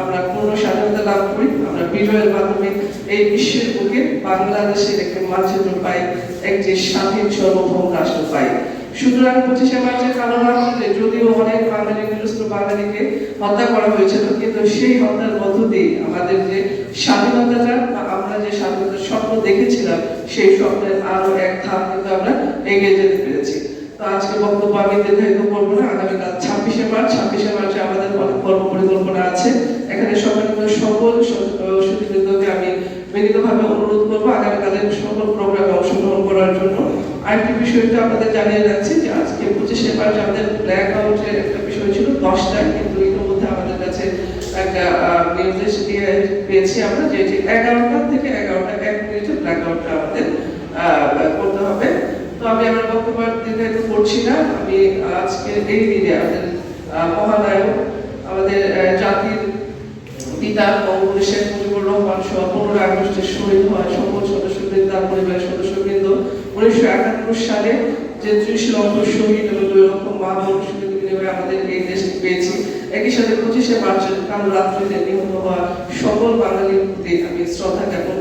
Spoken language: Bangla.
আমরা পূর্ণ স্বাধীনতা লাভ করি, আমরা বিজয়ের মাধ্যমে এই বিশ্বের বুকে বাংলাদেশের একটি মানচিত্র পাই স্বাধীন সার্বভৌম রাষ্ট্র পাই সুতরাং পঁচিশে মার্চের কালো যদিও অনেক বাঙালি নিরস্ত্র বাঙালিকে হত্যা করা হয়েছিল কিন্তু সেই হত্যার মধ্য দিয়ে আমাদের যে স্বাধীনতাটা বা আমরা যে স্বাধীনতার স্বপ্ন দেখেছিলাম, সেই স্বপ্নের আরও এক ধাপ কিন্তু আমরা এগিয়ে যেতে পেরেছি। তো আজকে বক্তব্য আমি দীর্ঘায়িত করব না, আগামীকাল মার্চ ছাব্বিশে মার্চে আমাদের কর্ম পরিকল্পনা আছে। এখানে সম্মানিত সকল সুদীবৃন্দকে আমি বিনীতভাবে অনুরোধ করব আগামীকালের সকল প্রোগ্রামে অংশগ্রহণ করার জন্য। আরেকটি বিষয়টা আপনাদের জানিয়ে রাখছি যে আজকে পঁচিশে মার্চ আমাদের ব্ল্যাক আউটের একটা বিষয় ছিল, দশটায়, কিন্তু ইতিমধ্যে আমাদের কাছে একটা নির্দেশ দিয়ে পেয়েছি আমরা যে এগারোটা থেকে এগারোটা, এক মিনিটে ব্ল্যাক আউটটা আমাদের করতে হবে। তো আমি আমার বক্তব্য দীর্ঘায়িত করছি না। আমি আজকে এই দিনে আমাদের মহানায়ক, আমাদের জাতির পিতা বঙ্গবন্ধু শেখ মুজিবুর রহমান সহ পনেরো আগস্টে শহীদ হয় সকল সদস্যবৃন্দ তার পরিবারের সদস্যবৃন্দ উনিশশো একাত্তর সালে যে ত্রিশ লক্ষ শহীদ এবং দুই লক্ষ মা আমাদের এই দেশটি পেয়েছি। একই সাথে পঁচিশে মার্চের কাল রাত্রিতে নিহত হওয়া সকল বাঙালির প্রতি আমি শ্রদ্ধা জ্ঞাপন